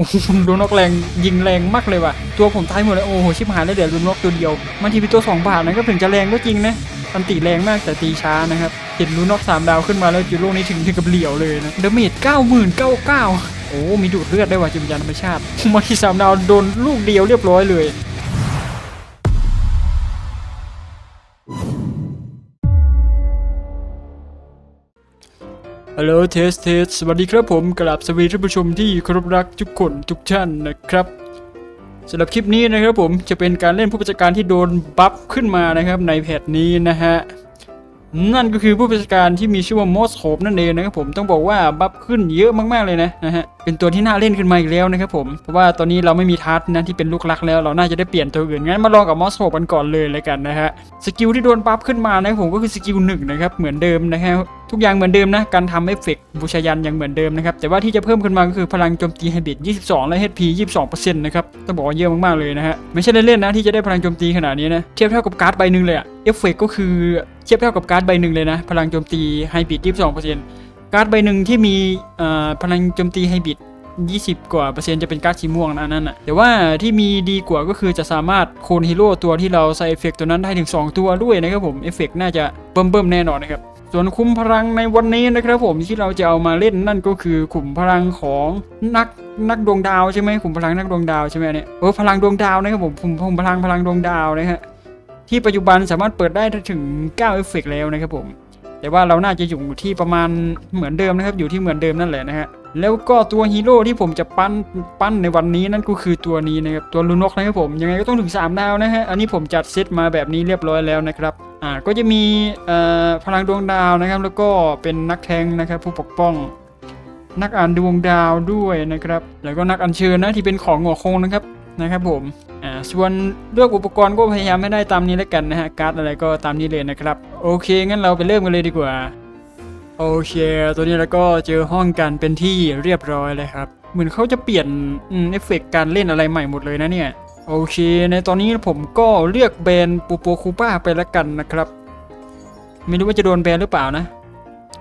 โอ้โหลูนกแรงยิงแรงมากเลยว่ะ ตัวผมตายหมดเลย โอ้โห ชิบหายแล้วเดี๋ยวลูนกตัวเดียว มันทีเป็นตัว2บาทนะก็ถึงจะแรงก็จริงนะอันตีแรงมากแต่ตีช้านะครับเห็นลูนก3ดาวขึ้นมาแล้วจูโร่นี้ถึงถึงกับเหลียวเลยนะเดเมจ90,099โอ้ มีดูดเลือดได้วยว่ะจิมยานธรรมชาติมาที่สามดาวโดนลูกเดียวเรียบร้อยเลย ฮัลโหลเทสเทสสวัสดีครับผมกราบสวีท่านผู้ชมที่เคารพรักทุกคนทุกท่านนะครับสำหรับคลิปนี้นะครับผมจะเป็นการเล่นผู้บัญชาการที่โดนบัฟขึ้นมานะครับในแพทนี้นะฮะนั่นก็คือผู้บัญชาการที่มีชื่อว่ามอสโคบนั่นเองนะครับผมต้องบอกว่าบัฟขึ้นเยอะมากๆเลยนะนะฮะเป็นตัวที่น่าเล่นขึ้นมาอีกแล้วนะครับผมเพราะว่าตอนนี้เราไม่มีทัสนะที่เป็นลูกรักแล้ว เราน่าจะได้เปลี่ยนตัวอื่นงั้นมาลองกับมอสโคบกันก่อนเลยเลยกันนะฮะสกิลที่โดนบัฟขึ้นมานะผมก็คือสกิลหนึ่งนะครับเหมือนเดิมนะฮะทุกอย่างเหมือนเดิมนะการทำเอฟเฟกต์บูชายันยังเหมือนเดิมนะครับแต่ว่าที่จะเพิ่มขึ้นมาก็คือพลังโจมตีไฮบริด22 และ HP 22%นะครับต้องบอกว่าเยอะมากๆเลยนะฮะไม่ใช่เล่นๆนะที่จะได้พลังโจมตีขนาดนี้นะเทียบเท่ากับการ์ดใบหนึ่งเลยอะเอฟเฟกต์ก็คือเทียบเท่ากับการ์ดใบหนึ่งเลยนะพลังโจมตีไฮบริด22% การ์ดใบหนึ่งที่มีพลังโจมตีไฮบริด20 กว่าเปอร์เซ็นต์จะเป็นการ์ดสีม่วงนะนั่นน่ะแต่ว่าที่มีดีกว่าก็คือจะสามารถโคนฮีโร่ตัวที่เราใส่เอฟเฟกต์ตัวนั้นได้ถึง 2 ตัวด้วยนะครับผมเอฟเฟกต์น่าจะเบิ่มๆแน่นอนนะครับส่วนคุมพลังในวันนี้นะครับผมที่เราจะเอามาเล่นนั่นก็คือขุมพลังของนักนักดวงดาวใช่ไหมขุมพลังนักดวงดาวใช่ไหมเนี่ยเออพลังดวงดาวนะครับผมขุมขุมพลังพลังดวงดาวนะฮะที่ปัจจุบันสามารถเปิดได้ถึง9เอฟเฟกต์แล้วนะครับผม แต่ว่าเราน่าจะอยู่ที่ประมาณเหมือนเดิมนะครับ อยู่ที่เหมือนเดิมนั่นแหละนะฮะแล้วก็ตัวฮีโร่ที่ผมจะปั้นปั้นในวันนี้นั่นก็คือตัวนี้นะครับตัวลูนกนะครับผมยังไงก็ต้องถึง 3 ดาวนะฮะอันนี้ผมจัดเซตมาแบบนี้เรียบร้อยแล้วนะครับอ่าก็จะมีพลังดวงดาวนะครับ แล้วก็เป็นนักแทงนะครับ ผู้ปกป้อง นักอ่านดวงดาวด้วยนะครับ แล้วก็นักอัญเชิญนะที่เป็นของหัวโคงนะครับ นะครับผมอ่าส่วนเลือกอุปกรณ์ก็พยายามไม่ได้ตามนี้แล้วกันนะฮะการ์ดอะไรก็ตามนี้เลยนะครับ โอเคงั้นเราไปเริ่มกันเลยดีกว่าโอเค ตัวนี้แล้วก็เจอห้องกันเป็นที่เรียบร้อยเลยครับ เหมือนเขาจะเปลี่ยนเอฟเฟกต์การเล่นอะไรใหม่หมดเลยนะเนี่ย โอเค ในตอนนี้ผมก็เลือกแบรนด์ปูโปคูป้าไปแล้วกันนะครับ ไม่รู้ว่าจะโดนแบนหรือเปล่านะ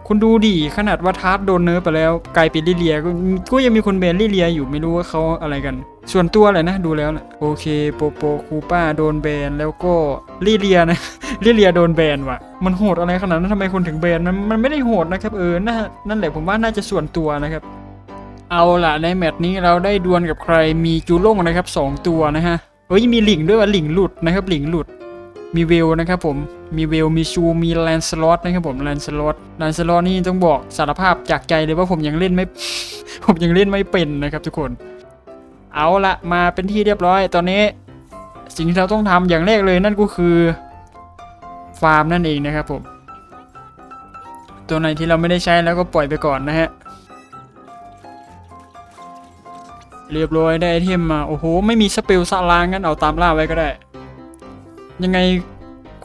คุณดูดิขนาดว่าทาร์ตโดนเนิร์ฟไปแล้วกลายเป็นลิเลียก็ยังมีคนแบนลิเลียอยู่ไม่รู้ว่าเขาอะไรกัน ส่วนตัวอะไรนะดูแล้วนะโอเคโปโปคูป้าโดนแบนแล้วก็ลิเลียนะลิเลียโดนแบนว่ะ มันโหดอะไรขนาดนั้นทำไมคนถึงแบนมันมันไม่ได้โหดนะครับเออน,นั่นแหละผมว่าน่าจะส่วนตัวนะครับเอาล่ะในแมตช์นี้เราได้ดวลกับใครมีจูโล่งนะครับสองตัวนะฮะเอ้ยมีหลิงด้วยว่ะหลิงหลุดนะครับหลิงหลุด มีเวลนะครับผมมีเวลมีชูมีแลนสลอตนะครับผมแลนสลอตแลนสลอตนี่ต้องบอกสารภาพจากใจเลยว่าผมยังเล่นไม่ ผมยังเล่นไม่เป็นนะครับทุกคน เอาละมาเป็นที่เรียบร้อย ตอนนี้ สิ่งที่เราต้องทำอย่างแรกเลยนั่นก็คือฟาร์มนั่นเองนะครับผม ตัวไหนที่เราไม่ได้ใช้แล้วก็ปล่อยไปก่อนนะฮะเรียบร้อยได้ไอเทมมาโอ้โหไม่มีสเปลสลางงั้นเอาตามล่าไว้ก็ได้ ยังไง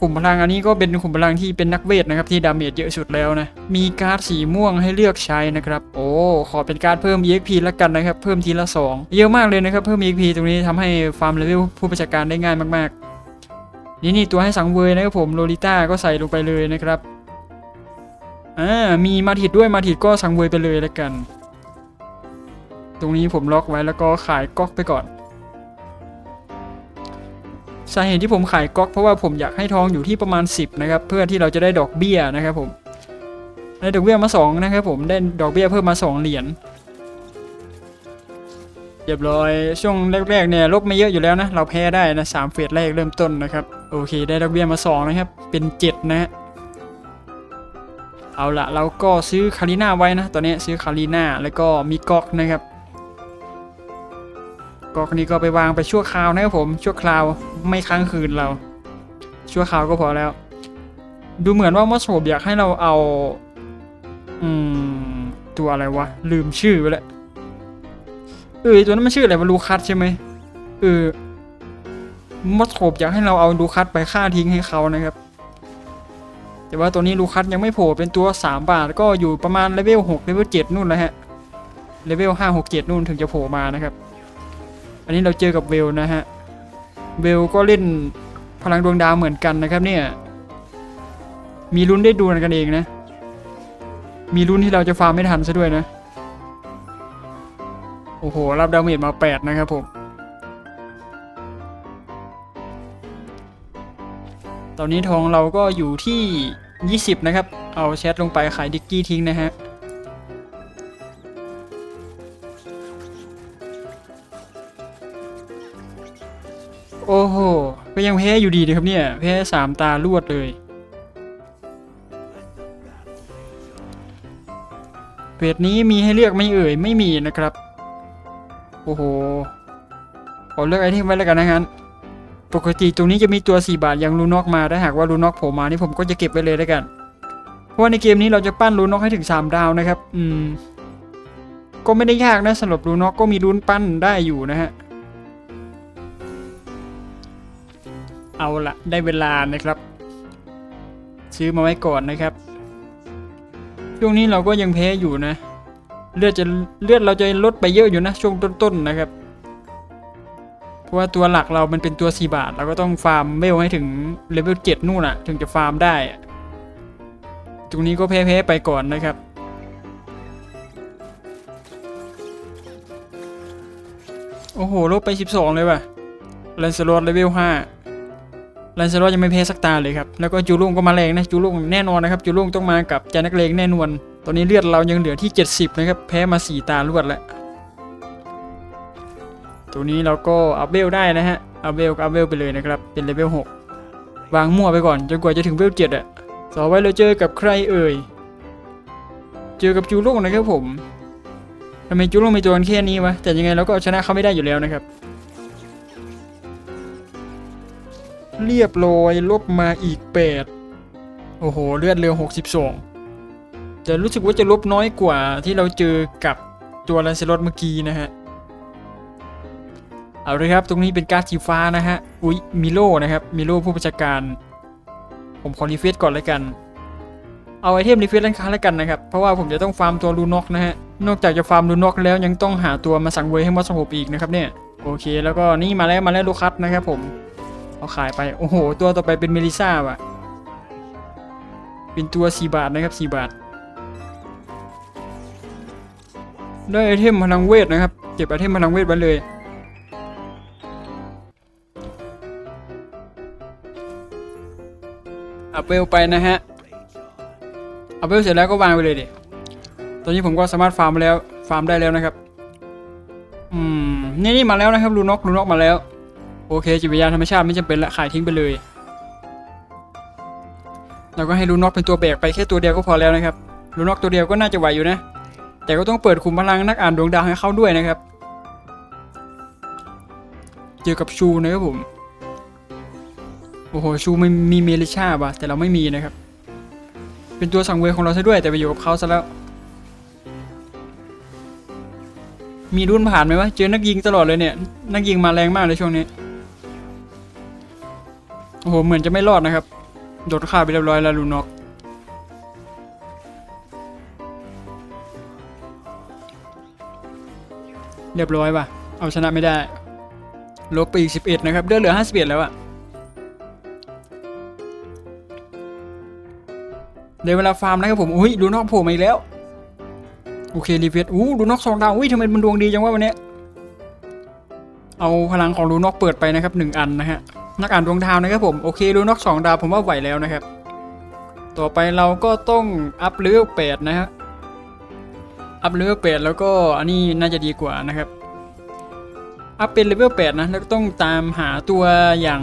ขุมพลังอันนี้ก็เป็นขุมพลังที่เป็นนักเวทนะครับที่ดาเมจเยอะสุดแล้วนะ มีการ์ดสีม่วงให้เลือกใช้นะครับ โอ้ขอเป็นการดเพิ่ม EXP แล้วกันนะครับ เพิ่มทีละ 2 เยอะมากเลยนะครับ เพิ่ม EXP ตรงนี้ทำให้ฟาร์มเลเวลผู้ประชาการได้ง่ายมากๆ นี่นี่ตัวให้สังเวยนะครับผมโลลิต้าก็ใส่ลงไปเลยนะครับอ่ามีมาถิดด้วยมาถิดก็สังเวยไปเลยแล้วกัน ตรงนี้ผมล็อกไว้แล้วก็ขายก๊อกไปก่อน สาเหตุที่ผมขายก๊อกเพราะว่าผมอยากให้ทองอยู่ที่ประมาณ 10นะครับเพื่อที่เราจะได้ดอกเบี้ยนะครับผมได้ดอกเบี้ยมา2นะครับผมได้ดอกเบี้ยเพิ่มมา 2 เหรียญเรียบร้อยช่วงแรกๆเนี่ยลบไม่เยอะอยู่แล้วนะเราแพ้ได้นะสามเฟสแรกเริ่มต้นนะครับโอเค ได้ดอกเบี้ยมา 2 นะครับ เป็น 7 นะฮะเอาละเราก็ซื้อคาริน่าไว้นะตอนนี้ซื้อคาริน่าแล้วก็มีก๊อกนะครับ ก็คนนี้ก็ไปวางไปชั่วคราวนะครับผมชั่วคราวไม่ค้างคืนเรา ชั่วคราวก็พอแล้ว ดูเหมือนว่ามอสโบอยากให้เราเอาอืมตัวอะไรวะลืมชื่อไปแล้วเออตัวนั้นมันชื่ออะไรวะลูคัสใช่ไหมเออมอสโบอยากให้เราเอาลูคัสไปฆ่าทิ้งให้เขานะครับ แต่ว่าตัวนี้ลูคัสยังไม่โผล่เป็นตัว 3 บาทก็อยู่ประมาณเลเวล6เลเวล7นู่นนะฮะเลเวล5 6 7นู่นถึงจะโผล่มานะครับ อันนี้เราเจอกับเวลนะฮะ เวลก็เล่นพลังดวงดาวเหมือนกันนะครับเนี่ย มีลุ้นได้ดูกันเองนะ มีลุ้นที่เราจะฟาร์มไม่ทันซะด้วยนะ โอ้โห รับดาเมจมา 8 นะครับผม ตอนนี้ทองเราก็อยู่ที่ 20 นะครับ เอาแชทลงไปขายดิกกี้ทิ้งนะฮะ ก็ยังแพ้อยู่ดีเลยครับเนี่ย แพ้สามตารวดเลยเพจนี้มีให้เลือกไม่เอ่ย ไม่มีนะครับ โอ้โหขอเลือกไอเทมไว้แล้วกันนะงั้น ปกติตรงนี้จะมีตัว 4 บาทอย่างลูน็อกมาถ้าหากว่าลูน็อกผล่มานี่ผมก็จะเก็บไว้เลยแล้วกัน เพราะว่าในเกมนี้เราจะปั้นลูน็อกให้ถึง 3 ดาวนะครับ อืม ก็ไม่ได้ยากนะสำหรับลูน็อกก็มีลุ้นปั้นได้อยู่นะฮะ เอาละได้เวลานะครับ ซื้อมาไว้ก่อนนะครับ ช่วงนี้เราก็ยังแพ้อยู่นะ เลือดจะเลือดเราจะลดไปเยอะอยู่นะ ช่วงต้นๆนะครับ เพราะว่าตัวหลักเรามันเป็นตัว 4 บาท เราก็ต้องฟาร์มเวลให้ถึงเลเวล7นู่นอะถึงจะฟาร์มได้ตรงนี้ก็แพ้ๆไปก่อนนะครับโอ้โห ลบไป 12 เลยว่ะแลนสลอตเลเวล 5 แลนสลอตยังไม่แพ้สักตาเลยครับ แล้วก็จูลุงก็มาแรงนะจูลุงแน่นอนนะครับจูลุงต้องมากับจานักเลงแน่นอนตอนนี้เลือดเรายังเหลือที่ 70 นะครับ แพ้มา 4 ตารวดแล้วตัวนี้เราก็อัพเวลได้นะฮะอัพเวลก็อัพเวลไปเลยนะครับ เป็นเลเวล6วางมั่วไปก่อนจนกว่าจะถึงเวล7อะต่อไปเราเจอกับใครเอ่ย เจอกับจูลุงนะครับผมทำไมจูลุงมีตัวกันแค่นี้วะแต่ยังไงเราก็ชนะเขาไม่ได้อยู่แล้วนะครับ เรียบร้อยลบมาอีก 8 โอ้โห เลือดเรือ62แต่รู้สึกว่าจะลบน้อยกว่าที่เราเจอกับตัวแลนเซลอตเมื่อกี้นะฮะ เอาเลยครับ ตรงนี้เป็นการ์ดสีฟ้านะฮะ อุ๊ย มิโลนะครับ มิโลผู้บัญชาการ ผมขอรีเฟซก่อนเลยกัน เอาไอเทมรีเฟซร้านค้าแล้วกันนะครับ เพราะว่าผมจะต้องฟาร์มตัวลูน็อกนะฮะ นอกจากจะฟาร์มลูน็อกแล้วยังต้องหาตัวมาสั่งเวยให้มอสงบอีกนะครับเนี่ย โอเค แล้วก็นี่มาแล้วมาแล้วลูคัสนะครับผม เอาขายไป โอ้โห ตัวต่อไปเป็นเมลิซ่าว่ะ เป็นตัว 4 บาทนะครับ 4 บาท ได้ไอเทมพลังเวทนะครับ เก็บไอเทมพลังเวทไว้เลย อัพเวลไปนะฮะ อัพเวลเสร็จแล้วก็วางไปเลยดิ ตอนนี้ผมก็สามารถฟาร์มแล้ว ฟาร์มได้แล้วนะครับ อืม นี่นี่มาแล้วนะครับลูนกลูนกมาแล้ว โอเคจิตวิญญาณธรรมชาติไม่จำเป็นละขายทิ้งไปเลย เราก็ให้ลูนอกเป็นตัวแบกไปแค่ตัวเดียวก็พอแล้วนะครับลูนอกตัวเดียวก็น่าจะไหวอยู่นะ แต่ก็ต้องเปิดขุมพลังนักอ่านดวงดาวให้เข้าด้วยนะครับ เจอกับชูนะครับผมโอ้โหชูไม่มีเมลิชาว่ะแต่เราไม่มีนะครับ เป็นตัวสังเวยของเราซะด้วยแต่ไปอยู่กับเขาซะแล้วมีรุ่นผ่านไหมวะ เจอนักยิงตลอดเลยเนี่ย นักยิงมาแรงมากเลยช่วงนี้ โอ้โหเหมือนจะไม่รอดนะครับ โดดฆ่าไปเรียบร้อยแล้วลูนอกเรียบร้อยว่ะ เอาชนะไม่ได้ ลบไปอีก 11 นะครับ เดือเหลือ 51 แล้วอะเดี๋ยวเวลาฟาร์มนะครับผม อุ้ยดูนอกโผล่มาอีกแล้ว โอเครีเฟซอู้ดูนอกสองดาว อุ้ยทำไมมันดวงดีจังวะวันนี้ เอาพลังของลูนอกเปิดไปนะครับหนึ่งอันนะฮะ นักอ่านดวงดาวนะครับผมโอเคลูนอกสองดาวผมว่าไหวแล้วนะครับ ต่อไปเราก็ต้องอัพเลเวลแปดนะฮะอัพเลเวลแปดแล้วก็อันนี้น่าจะดีกว่านะครับ อัพเป็นเลเวลแปดนะแล้วต้องตามหาตัวอย่าง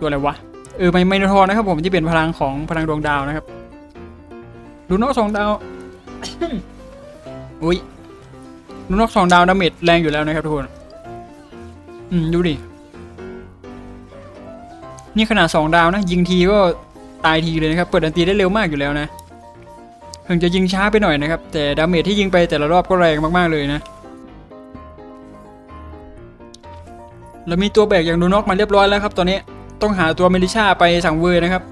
ตัวอะไรวะ เออไมไมโนทอนะครับผมที่เป็นพลังของพลังดวงดาวนะครับลูนอกสองดาวอุ้ยลูนอกสองดาวดาเมจแรงอยู่แล้วนะครับทุกคน อืมดูดิ นี่ขนาดสองดาวนะ ยิงทีก็ตายทีเลยนะครับ เปิดอันตีได้เร็วมากอยู่แล้วนะถึงจะยิงช้าไปหน่อยนะครับ แต่ดาเมจที่ยิงไปแต่ละรอบก็แรงมากๆเลยนะแล้วมีตัวแบกอย่างดูนอกมาเรียบร้อยแล้วครับตอนนี้ต้องหาตัวเมลิชาไปสั่งเวอร์นะครับ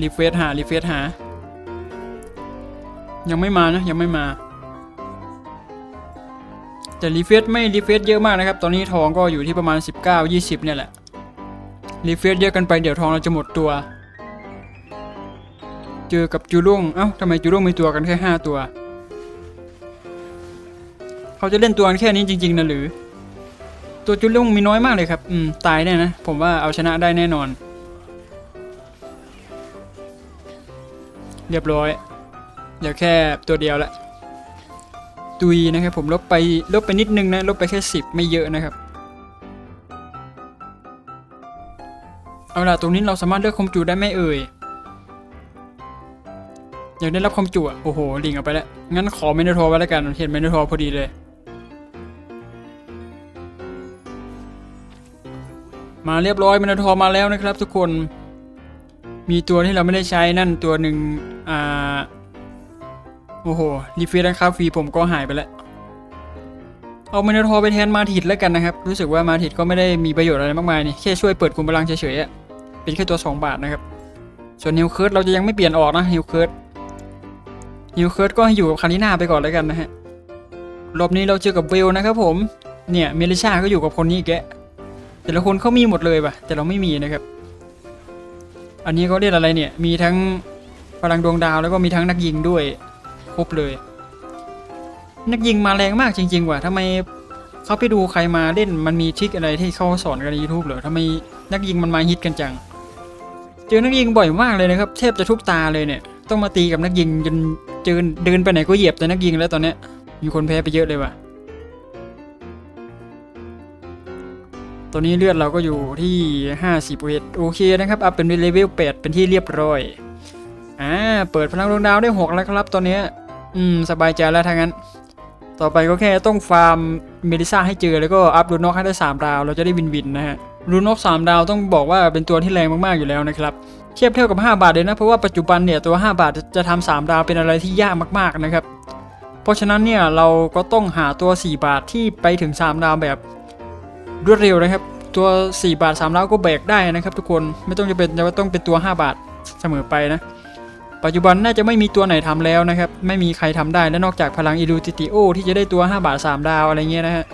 รีเฟซหารีเฟซหา ยังไม่มานะยังไม่มา แต่รีเฟซไม่รีเฟซเยอะมากนะครับ ตอนนี้ทองก็อยู่ที่ประมาณ 19 20 เนี่ยแหละ รีเฟซเยอะกันไปเดี๋ยวทองเราจะหมดตัว เจอกับจูรุ่งเอ้าทำไมจูรุ่งมีตัวกันแค่5ตัว เขาจะเล่นตัวกันแค่นี้จริงๆนะหรือ ตัวจุลงมีน้อยมากเลยครับ อืม ตายแน่นะ ผมว่าเอาชนะได้แน่นอน เรียบร้อยเหลือแค่ตัวเดียวละตุยนะครับผมลบไปลบไปนิดนึงนะ ลบไปแค่สิบไม่เยอะนะครับ เอาล่ะตรงนี้เราสามารถเลือกคอมจูได้ไหมเอ่ยอยากได้รับความจุอะโอ้โหลิงเอาไปแล้ว งั้นขอเมนโทรไว้แล้วกันเห็นเมนโทรพอดีเลย มาเรียบร้อยเมนโทรมาแล้วนะครับ ทุกคนมีตัวที่เราไม่ได้ใช้นั่นตัวหนึ่งอ่าโอ้โหรีเฟรชนะครับฟรีผมก็หายไปแล้วเอาเมนโทรไปแทนมาถิดแล้วกันนะครับ รู้สึกว่ามาถิดก็ไม่ได้มีประโยชน์อะไรมากมายนี่แค่ช่วยเปิดคุมพลังเฉยๆอะ เป็นแค่ตัว 2 บาทนะครับ ส่วนฮิวเคิร์ดเราจะยังไม่เปลี่ยนออกนะฮิวเคิร์ดฮิวเคิร์ดก็อยู่กับคาริน่าไปก่อนแล้วกันนะฮะรอบนี้เราเจอกับเวลนะครับผม เนี่ยเมลิชาก็อยู่กับคนนี้แกแต่ละคนเขามีหมดเลยป่ะแต่เราไม่มีนะครับ อันนี้เขาเรียกอะไรเนี่ย มีทั้งพลังดวงดาวแล้วก็มีทั้งนักยิงด้วยครบเลย นักยิงมาแรงมากจริง ๆ ว่ะทำไมเขาไปดูใครมาเล่นมันมีทริคอะไรที่เขาสอนกันในยูทูบเหรอทำไมนักยิงมันมาฮิตกันจัง เจอนักยิงบ่อยมากเลยนะครับแทบจะทุกตาเลยเนี่ย ต้องมาตีกับนักยิงจนเจอเดินไปไหนก็เหยียบแต่นักยิงแล้วตอนเนี้ยมีคนแพ้ไปเยอะเลยว่ะตอนนี้เลือดเราก็อยู่ที่50เวทโอเคนะครับอัพเป็นเลเวล8เป็นที่เรียบร้อยอ่าเปิดพลังดวงดาวได้6แล้วครับตอนนี้อืมสบายใจแล้วทางนั้น ต่อไปก็แค่ต้องฟาร์มเมดิซ่าให้เจอแล้วก็อัพรูนอกให้ได้3ดาวเราจะได้วินวินนะฮะ รูนก3 ดาวต้องบอกว่าเป็นตัวที่แรงมากๆอยู่แล้วนะครับ เทียบเท่ากับ 5 บาทเลยนะ เพราะว่าปัจจุบันเนี่ยตัว 5 บาทจะทำ3ดาวเป็นอะไรที่ยากมากๆนะครับ เพราะฉะนั้นเนี่ยเราก็ต้องหาตัว 4 บาทที่ไปถึง 3 ดาวแบบรวดเร็วนะครับ ตัว 4 บาท 3 ดาวก็แบกได้นะครับ ทุกคนไม่ต้องจะเป็นจะต้องเป็นตัว 5 บาทเสมอไปนะ ปัจจุบันน่าจะไม่มีตัวไหนทำแล้วนะครับ ไม่มีใครทำได้และนอกจากพลังอิลูติติโอที่จะได้ตัว 5 บาท 3 ดาวอะไรเงี้ยนะฮะ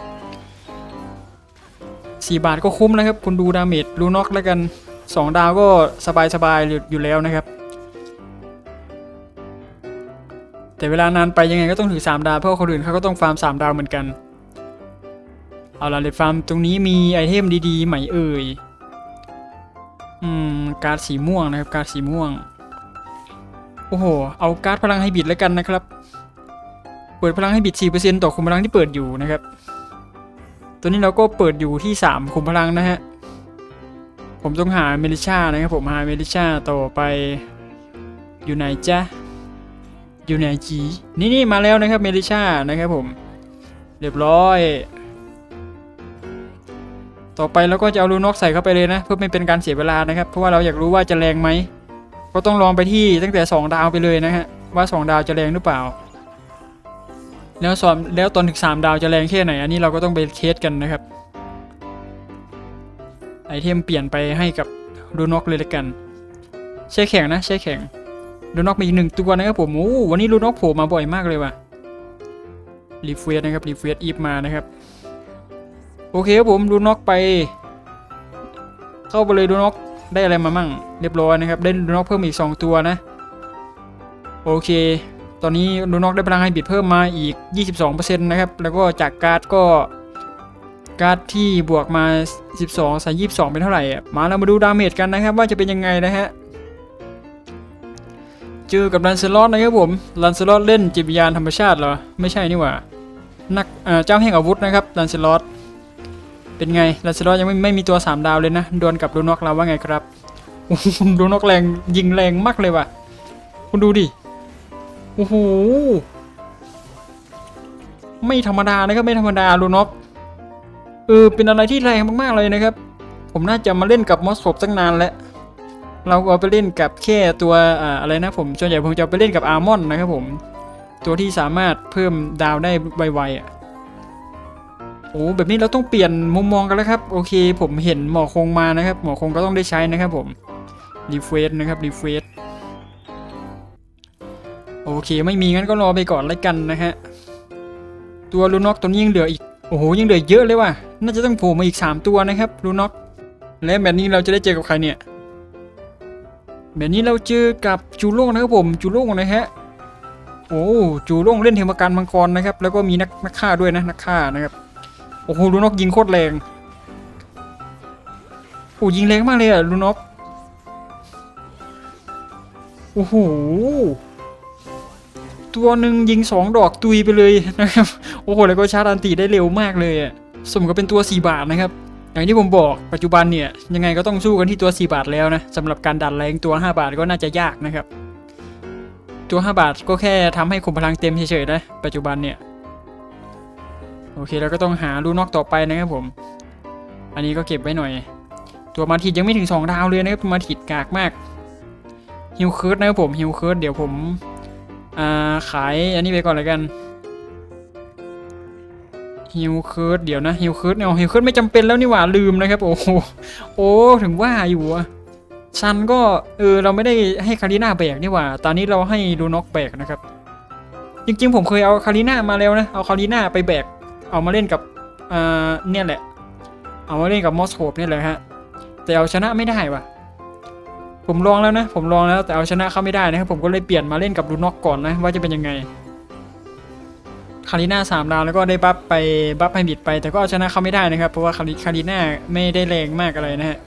4 บาทก็คุ้มนะครับ คุณดูดาเมจรูน็อกแล้วกัน 2 ดาวก็สบายๆอยู่อยู่แล้วนะครับ แต่เวลานานไปยังไงก็ต้องถือ 3 ดาวเพราะคนอื่นเขาก็ต้องฟาร์ม 3 ดาวเหมือนกัน เอาล่ะเลดฟาร์มตรงนี้มีไอเทมดีๆไหม่เอ่ยอืมการ์ดสีม่วงนะครับการ์ดสีม่วง โอ้โห เอาการ์ดพลังให้บิดแล้วกันนะครับ เปิดพลังให้บิด4%ต่อคุมพลังที่เปิดอยู่นะครับ ตัวนี้เราก็เปิดอยู่ที่3คุมพลังนะฮะ ผมต้องหาเมลิชานะครับผมหาเมลิชาต่อไปอยู่ไหนจ๊ะอยู่ไหนจีนี่นี่มาแล้วนะครับเมลิชานะครับผม เรียบร้อย ต่อไปเราก็จะเอาลูนอกใส่เข้าไปเลยนะ เพื่อไม่เป็นการเสียเวลานะครับ เพราะว่าเราอยากรู้ว่าจะแรงไหมก็ต้องลองไปที่ตั้งแต่ 2 ดาวไปเลยนะฮะว่า 2 ดาวจะแรงหรือเปล่า แล้วสอนแล้วตอนถึง 3 ดาวจะแรงแค่ไหน อันนี้เราก็ต้องไปเทสกันนะครับ ไอเทมเปลี่ยนไปให้กับดูน็อกเลยละกัน ใช่แข็งนะใช่แข็งดูน็อกมีอีกหนึ่งตัวนะครับผมโอ้วันนี้ดูน็อกโผล่มาบ่อยมากเลยว่ะรีเฟสนะครับรีเฟสอีฟมานะครับ โอเคครับผมดูน็อกไป เข้าไปเลยดูน็อกได้อะไรมามั่ง เรียบร้อยนะครับ ได้ดูน็อกเพิ่มอีก 2 ตัวนะ โอเค ตอนนี้ดูน็อกได้พลังให้บิดเพิ่มมาอีก 22%นะครับ แล้วก็จากการ์ดก็การ์ดที่บวกมา 12ใส่22 เป็นเท่าไหร่มาเรามาดูดาเมจกันนะครับ ว่าจะเป็นยังไงนะฮะเจอกับลันเซลอตนะครับผมลันเซลอตเล่นจิตวิญญาณธรรมชาติเหรอ ไม่ใช่นี่หว่านักเจ้าแห่งอาวุธนะครับลันเซลอตเป็นไงลันเซลอตยังไม่ไม่มีตัว 3 ดาวเลยนะดวลกับดูน็อกเราว่าไงครับโอ้โหดูน็อกแรงยิงแรงมากเลยว่ะ คุณดูดิ โอ้โหไม่ธรรมดานะครับไม่ธรรมดาดูน็อกเออเป็นอะไรที่แรงมากๆเลยนะครับ ผมน่าจะมาเล่นกับมอสโบตั้งนานแล้วเราเอาไปเล่นกับแค่ตัวออะไรนะผมส่วนใหญ่ผมจะไปเล่นกับอาร์มอนนะครับผม ตัวที่สามารถเพิ่มดาวได้ไวๆอะโอ้แบบนี้เราต้องเปลี่ยนมุมมองกันแล้วครับ โอเค ผมเห็นหมอคงมานะครับ หมอคงก็ต้องได้ใช้นะครับผมรีเฟสนะครับรีเฟส โอเคไม่มีงั้นก็รอไปก่อนแล้วกันนะฮะตัวลูน็อกตัวนี้ยังเหลืออีกโอ้โหยังเหลือเยอะเลยว่ะน่าจะต้องโผล่มาอีก 3 ตัวนะครับลูน็อกและแบบนี้เราจะได้เจอกับใครเนี่ยแบบนี้เราเจอกับจูโล่งนะครับผมจูโล่งนะฮะโอ้จูร่งเล่นเทมการมังกรนะครับ แล้วก็มีนักนักฆ่าด้วยนะนักฆ่านะครับโอ้โหลูนกยิงโคตรแรงโอ้ยิงแรงมากเลยอะลูนกโอ้โห ตัวหนึ่งยิงสองดอกตุยไปเลยนะครับ โอ้โห แล้วก็ชาร์จอันตีได้เร็วมากเลยอะสมกับเป็นตัว 4 บาทนะครับ อย่างที่ผมบอกปัจจุบันเนี่ย ยังไงก็ต้องสู้กันที่ตัว 4 บาทแล้วนะสำหรับการดันแรงตัว 5 บาทก็น่าจะยากนะครับ ตัว 5 บาทก็แค่ทำให้ขุมพลังเต็มเฉยๆนะปัจจุบันเนี่ย โอเคเราก็ต้องหาลูนอกต่อไปนะครับผม อันนี้ก็เก็บไว้หน่อย ตัวมาถิดยังไม่ถึง 2 ดาวเลยนะครับมาถิดกากมากฮิวเคิร์ดนะครับผมฮิวเคิร์ดเดี๋ยวผม อ่าขายอันนี้ไปก่อนเลยกันฮิวเคิร์ดเดี๋ยวนะฮิวเคิร์ดเนี่ยฮิวเคิร์ดไม่จำเป็นแล้วนี่หว่าลืมนะครับ โอ้โหโอ้ถึงว่าอยู่อะซันก็เออเราไม่ได้ให้คาริน่าแบกนี่หว่า ตอนนี้เราให้ลูน็อกแบกนะครับ จริงๆผมเคยเอาคาริน่ามาแล้วนะเอาคาริน่าไปแบก เอามาเล่นกับอ่าเนี่ยแหละ เอามาเล่นกับมอสโคปนี่แหละฮะแต่เอาชนะไม่ได้ว่ะ ผมลองแล้วนะ ผมลองแล้วแต่เอาชนะเขาไม่ได้นะครับ ผมก็เลยเปลี่ยนมาเล่นกับลูน็อกก่อนนะ ว่าจะเป็นยังไงคาริน่าสามดาวแล้วก็ได้บัฟไปบัฟให้บิดไป แต่ก็เอาชนะเขาไม่ได้นะครับ เพราะว่าคาริคาริน่าไม่ได้แรงมากอะไรนะฮะ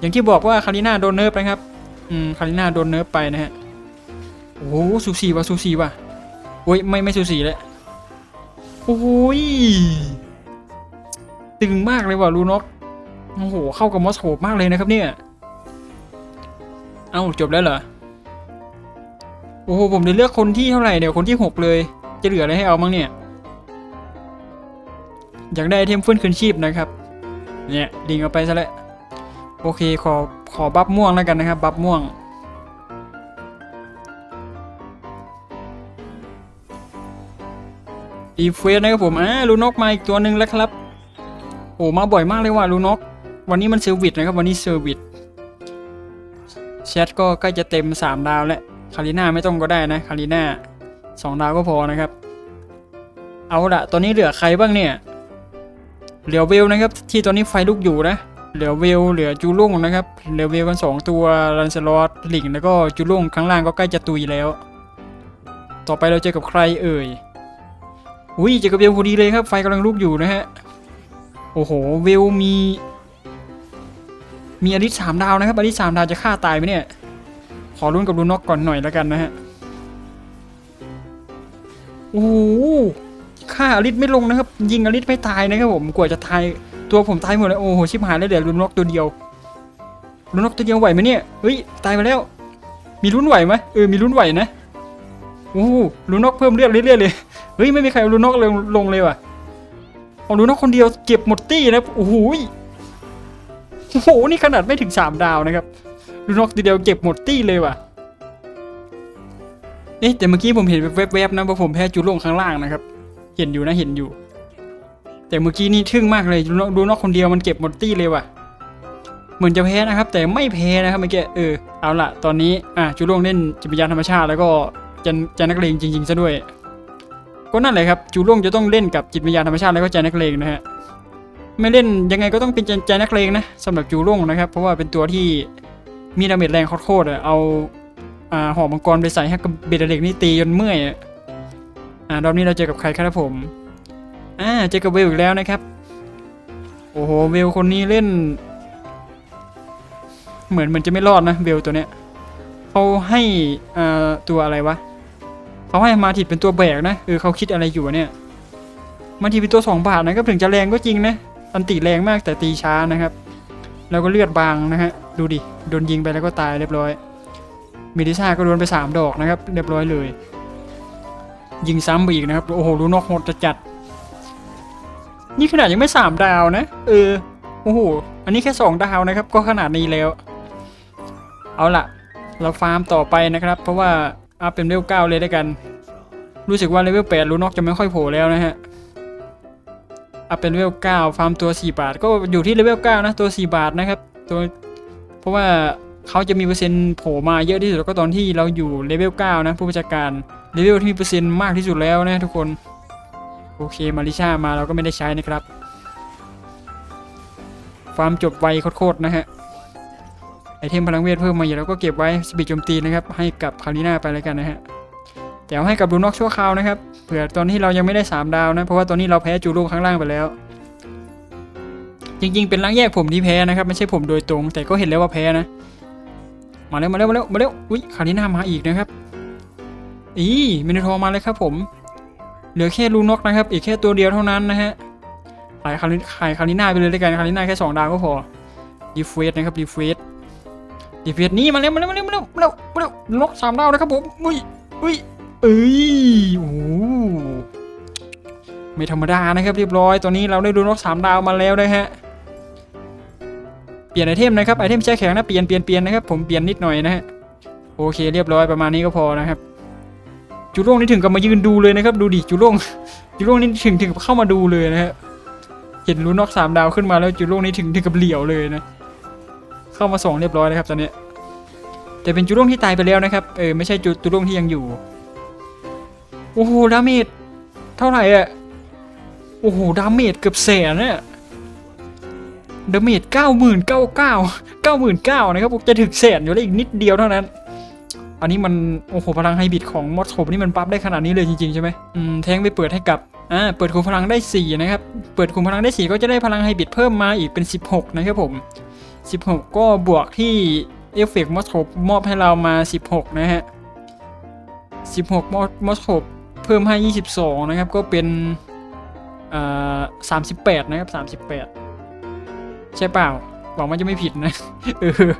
อย่างที่บอกว่าคาริน่าโดนเนิร์ฟนะครับอืมคาริน่าโดนเนิร์ฟไปนะฮะโอ้โหสูสีว่ะสูสีว่ะโอ้ยไม่ไม่สูสีแล้วโอ้ยตึงมากเลยว่ะลูน็อกโอ้โหเข้ากับมอสโคปมากเลยนะครับเนี่ย เอ้าจบแล้วเหรอ โอ้โหผมจะเลือกคนที่เท่าไหร่เดี๋ยวคนที่หกเลย จะเหลืออะไรให้เอามั้งเนี่ย อยากได้ไอเทมฟื้นคืนชีพนะครับ เนี่ยดิงเอาไปซะแล้วโอเคขอขอบัฟม่วงแล้วกันนะครับ บัฟม่วงอีเฟสนะครับผมอ่าลูนกมาอีกตัวหนึ่งแล้วครับ โอ้มาบ่อยมากเลยว่ะลูนก วันนี้มันเซอร์วิสนะครับ วันนี้เซอร์วิส แชทก็ใกล้จะเต็ม 3 ดาวแล้วคาริน่าไม่ต้องก็ได้นะคาริน่า2ดาวก็พอนะครับ เอาละตอนนี้เหลือใครบ้างเนี่ยเหลือเวลนะครับ ที่ตอนนี้ไฟลุกอยู่นะ เหลือเวลเหลือจูลุ่งนะครับ เหลือเวลกัน 2 ตัวรันเซลอตลิงแล้วก็จูลุ่งข้างล่างก็ใกล้จะตุยแล้ว ต่อไปเราเจอกับใครเอ่ยอุ้ยเจอกับเวลพอดีเลยครับ ไฟกำลังลุกอยู่นะฮะโอ้โหเวลมี มีอลิสสามดาวนะครับอลิสสามดาวจะฆ่าตายไหมเนี่ย ขอรุ้นกับลูน็อกก่อนหน่อยแล้วกันนะฮะโอ้โหฆ่าอลิสไม่ลงนะครับ ยิงอลิสไม่ตายนะครับผมกว่าจะตายตัวผมตายหมดเลยโอ้โหชิบหายแล้วเดี๋ยวลูนกตัวเดียวลูน็อกตัวเดียวไหวไหมเนี่ยเฮ้ยตายไปแล้ว มีลุ้นไหวไหมเออมีลุ้นไหวนะโอ้โหลูนกเพิ่มเลือดเรื่อยๆเลยเฮ้ยไม่มีใครเอาลูนกลงลงเลยว่ะเอาลูน็อกคนเดียวเก็บหมดตี้นะโอ้โห โอ้โห นี่ขนาดไม่ถึงสามดาวนะครับลูนกทีเดียวเก็บหมดตี้เลยว่ะเอ๊ะแต่เมื่อกี้ผมเห็นแวบๆนะว่าผมแพ้จูโล่งข้างล่างนะครับ เห็นอยู่นะเห็นอยู่ แต่เมื่อกี้นี่ทึ่งมากเลยลูนกลูนกคนเดียวมันเก็บหมดตี้เลยว่ะ เหมือนจะแพ้นะครับ แต่ไม่แพ้นะครับเมื่อกี้เออเอาละตอนนี้อะจูโล่งเล่นจิตวิญญาณธรรมชาติแล้วก็จะจะนักเลงจริงๆซะด้วย ก็นั่นแหละครับ จูล่งจะต้องเล่นกับจิตวิญญาณธรรมชาติแล้วก็ใจนักเลงนะฮะ ไม่เล่นยังไงก็ต้องเป็นใจใจนักเลงนะสำหรับจูล่งนะครับ เพราะว่าเป็นตัวที่มีดาเมจแรงโคตรๆอะเอาอ่าหอมังกรไปใส่ให้กับเบดเด็กนี่ตีจนเมื่อยอะอ่ารอบนี้เราเจอกับใครครับผมอ่าเจอกับเวลอีกแล้วนะครับ โอ้โหเวลคนนี้เล่น เหมือนเหมือนจะไม่รอดนะเวลตัวเนี้ยเขาให้อ่าตัวอะไรวะเขาให้มาถิดเป็นตัวแบกนะเออเขาคิดอะไรอยู่เนี่ยมาถิดเป็นตัวสองบาทนะครับถึงจะแรงก็จริงนะ อันติแรงมากแต่ตีช้านะครับ แล้วก็เลือดบางนะฮะ ดูดิ โดนยิงไปแล้วก็ตายเรียบร้อย มิดิซ่าก็โดนไปสามดอกนะครับ เรียบร้อยเลย ยิงซ้ำไปอีกนะครับ โอ้โหลูนอกโหดจะจัด นี่ขนาดยังไม่สามดาวนะ เออ โอ้โห อันนี้แค่สองดาวนะครับ ก็ขนาดนี้แล้ว เอาล่ะ เราฟาร์มต่อไปนะครับ เพราะว่าอัพเป็นเลเวลเก้าเลยได้กัน รู้สึกว่าเลเวลแปดลูนอกจะไม่ค่อยโผล่แล้วนะฮะ อัพเป็นเลเวลเก้าฟาร์มตัว 4 บาท ก็อยู่ที่เลเวลเก้านะตัว 4 บาทนะครับตัวเพราะว่าเขาจะมีเปอร์เซ็นต์โผล่มาเยอะที่สุดก็ตอนที่เราอยู่เลเวลเก้านะผู้บัญชาการเลเวลที่มีเปอร์เซ็นต์มากที่สุดแล้วนะทุกคนโอเคมาริชามาเราก็ไม่ได้ใช้นะครับฟาร์มจบไวโคตรๆนะฮะไอเทมพลังเวทเพิ่มมาอยู่แล้วก็เก็บไว้สปีดโจมตีนะครับให้กับคาริน่าไปแล้วกันนะฮะแต่เอาให้กับลูน็อกชั่วคราวนะครับ ผื่อตอนที่เรายังไม่ได้สามดาวนะ เพราะว่าตอนนี้เราแพ้จูร่ข้างล่างไปแล้ว จริง ๆ เป็นร่างแยกผมที่แพ้นะครับ ไม่ใช่ผมโดยตรง แต่ก็เห็นแล้วว่าแพ้นะ มาแล้วมาแล้วมาแล้วมาแล้วอุ้ยคาริน่ามาอีกนะครับ อีมินาทอมาเลยครับผม เหลือแค่ลูนกนะครับ อีกแค่ตัวเดียวเท่านั้นนะฮะขายคาริขายคาริน่าไปเลยด้วยกันคาริน่าแค่สองดาวก็พอดีเฟสนะครับดีเฟสดีเฟสนี่มาแล้วมาแล้วมาแล้วมาแล้วมาแล้วมาแล้วล็อกสามดาวนะครับผมอุ้ยอุ้ย เอ้ยโอ้ไม่ธรรมดานะครับเรียบร้อย ตอนนี้เราได้ดูนกสามดาวมาแล้วนะฮะ เปลี่ยนไอเทมนะครับ ไอเทมแช่แข็งนะ เปลี่ยนเปลี่ยนเปลี่ยนนะครับ ผมเปลี่ยนนิดหน่อยนะฮะ โอเค เรียบร้อยประมาณนี้ก็พอนะครับจูโร่งนี่ถึงกับมายืนดูเลยนะครับ ดูดิจูโร่งจูโร่งนี่ถึงถึงเข้ามาดูเลยนะฮะ เห็นลูนอกสามดาวขึ้นมาแล้วจูโร่งนี่ถึงถึงกับเหลียวเลยนะ เข้ามาส่องเรียบร้อยนะครับตอนนี้ แต่เป็นจูโร่งที่ตายไปแล้วนะครับ เออไม่ใช่จูจูโร่งที่ยังอยู่ อ้โหดาเมจเท่าไหร่อะโอ้โหดาเมจเกือบแสนเนี่ยดาเมจเก้าหมื่นเก้าเก้าเก้าหมื่นเก้านะครับผมจะถึงแสนอยู่แล้วอีกนิดเดียวเท่านั้น อันนี้มันโอ้โหพลังไฮบิดของมอสโคบนี่มันปั๊บได้ขนาดนี้เลยจริงๆใช่ไหมอืมแทงไปเปิดให้กับอ่าเปิดคุมพลังได้4นะครับเปิดคุมพลังได้ 4 ก็จะได้พลังไฮบิดเพิ่มมาอีกเป็น 16 นะครับผม 16 ก็บวกที่เอฟเฟกต์มอสโคบมอบให้เรามา 16 นะฮะ 16 มอสมอสโคบ พิ่มให้ 22 นะครับ ก็เป็นอ่า38นะครับ38ใช่เปล่าหวังว่าจะไม่ผิดนะเออ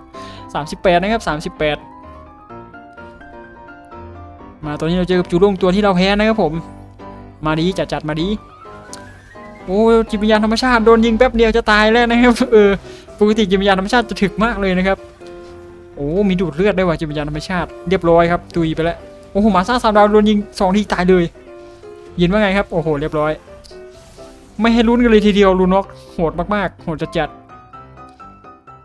38นะครับ38มาตอนนี้เราเจอกับจูร่งตัวที่เราแพ้นะครับผม มาดีจัดจัดมาดีโอ้จิตวิญญาณธรรมชาติโดนยิงแป๊บเดียวจะตายแล้วนะครับเออปกติจิตวิญญาณธรรมชาติจะถึกมากเลยนะครับ โอ้มีดูดเลือดได้วยว่ะจิตวิญญาณธรรมชาติเรียบร้อยครับตุยไปแล้ว โอ้โหมาซ่าสามดาวโดนยิงสองทีตายเลย ยินว่าไงครับ โอ้โห เรียบร้อย ไม่ให้ลุ้นกันเลยทีเดียวลูนอกโหดมากๆ โหดจัดจัด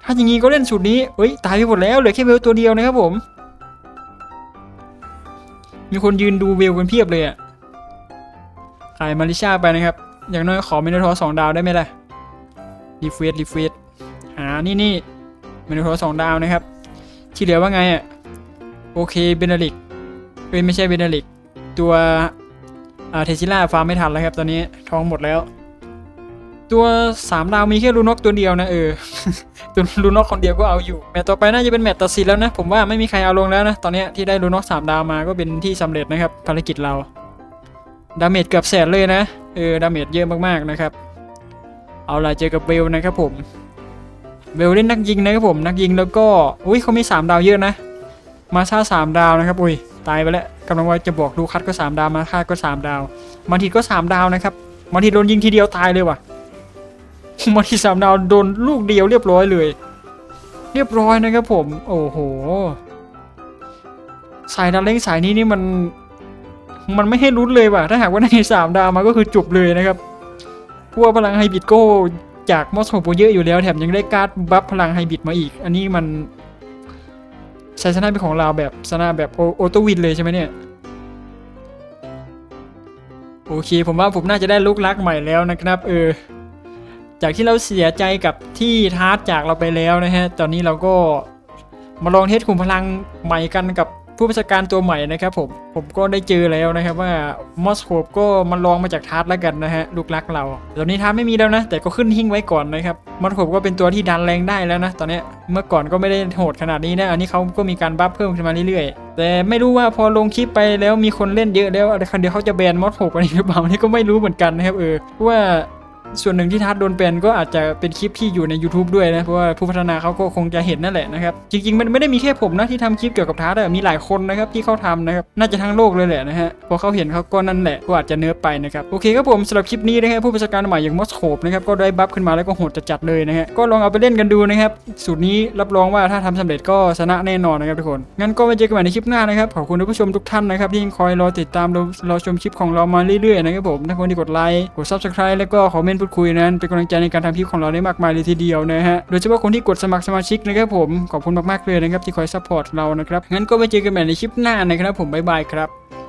ถ้าอย่างงี้ก็เล่นสูตรนี้เอ้ย ตายไปหมดแล้วเหลือแค่เวลตัวเดียวนะครับผม มีคนยืนดูเวลกันเพียบเลยอะขายมาริชาไปนะครับ อย่างน้อยขอเมนทอร์สองดาวได้ไหมล่ะรีเฟรชรีเฟรชหานี่นี่เมนทอร์สองดาวนะครับ ที่เหลือว่าไงอะโอเคเบนลิก เอ้ยไม่ใช่เบนลิก ตัวเทซิล่าฟาร์มไม่ทันแล้วครับ ตอนนี้ท้องหมดแล้ว ตัวสามดาวมีแค่ลูนกตัวเดียวนะเออตัวลูนกคนเดียวก็เอาอยู่แมตต์ต่อไปน่าจะเป็นแมตต์ตัดสินแล้วนะ ผมว่าไม่มีใครเอาลงแล้วนะ ตอนนี้ที่ได้ลูนกสามดาวมาก็เป็นที่สำเร็จนะครับภารกิจเราดาเมจเกือบแสนเลยนะเออดาเมจเยอะมากๆนะครับ เอาล่ะเจอกับเบลนะครับผมเบลเล่นนักยิงนะครับผมนักยิงแล้วก็อุ้ยเขามีสามดาวเยอะนะ มาซ่าสามดาวนะครับอุ้ย ตายไปแล้วกำลังว่าจะบอกดูคัดก็สามดาวมาค่าก็สามดาวมาทีก็สามดาวนะครับมาทีโดนยิงทีเดียวตายเลยว่ะมาทีสามดาวโดนลูกเดียวเรียบร้อยเลย เรียบร้อยนะครับผม โอ้โห สายดาวเล่งสายนี้นี่มัน มันไม่ให้ลุ้นเลยว่ะ ถ้าหากว่าในสามดาวมาก็คือจบเลยนะครับพวกพลังไฮบิดโก้จากมอสโคโปเยอะอยู่แล้วแถมยังได้การ์ดบัฟพลังไฮบิดมาอีก อันนี้มัน ชัยชนะเป็นของเราแบบชนะแบบโอโอตวินเลยใช่ไหมเนี่ยโอเค ผมว่าผมน่าจะได้ลูกรักใหม่แล้วนะครับ เออ จากที่เราเสียใจกับที่ทาร์ตจากเราไปแล้วนะฮะ ตอนนี้เราก็มาลองเทสขุมพลังใหม่กันกับ ผู้บัญชาการตัวใหม่นะครับผมผมก็ได้เจอแล้วนะครับว่ามอสโคปก็มันลองมาจากทาร์ตแล้วกันนะฮะลูกรักเราตอนนี้ทาร์ตไม่มีแล้วนะ แต่ก็ขึ้นหิ้งไว้ก่อนนะครับมอสโคปก็เป็นตัวที่ดันแรงได้แล้วนะ ตอนนี้เมื่อก่อนก็ไม่ได้โหดขนาดนี้นะ อันนี้เขาก็มีการบัฟเพิ่มขึ้นมาเรื่อยๆ แต่ไม่รู้ว่าพอลงคลิปไปแล้วมีคนเล่นเยอะแล้วอะไรคันเดียวเขาจะแบนมอสโคปอะไรหรือเปล่าอันนี่ก็ไม่รู้เหมือนกันนะครับเออเพราะว่า ส่วนหนึ่งที่ทัดโดนแบนก็อาจจะเป็นคลิปที่อยู่ใน YouTube ด้วยนะ เพราะว่าผู้พัฒนาเขาก็คงจะเห็นนั่นแหละนะครับ จริงๆ มันไม่ได้มีแค่ผมนะที่ทำคลิปเกี่ยวกับทัดมีหลายคนนะครับที่เขาทำนะครับน่าจะทั้งโลกเลยแหละนะฮะพอเขาเห็นเขาก็นั่นแหละก็อาจจะเนิร์ฟไปนะครับโอเคครับผมสำหรับคลิปนี้นะครับผู้ประชาการใหม่อย่างมอสโคปนะครับก็ได้บัฟขึ้นมาแล้วก็โหดจัดๆเลยนะฮะก็ลองเอาไปเล่นกันดูนะครับสูตรนี้รับรองว่าถ้าทำสำเร็จก็ชนะแน่นอนนะครับทุกคนงั้นก็ไว้เจอกันใหม่ในคลิปหน้านะครับขอบคุณท่านผู้ชมทุกท่านนะครับที่ยังคอยรอติดตามรอชมคลิปของเรามาเรื่อยๆนะครับผมถ้าคนที่กดไลค์กด subscribe แล้วก็คอมเมนต์พูดคุยนั้นเป็นกำลังใจในการทำคลิปของเราได้มากมายเลยทีเดียวนะฮะโดยเฉพาะคนที่กดสมัครสมาชิกนะครับผมขอบคุณมากๆเลยนะครับที่คอยซัพพอร์ตเรานะครับงั้นก็ไปเจอกันใหม่ในคลิปหน้านะครับผมบ๊ายบายครับ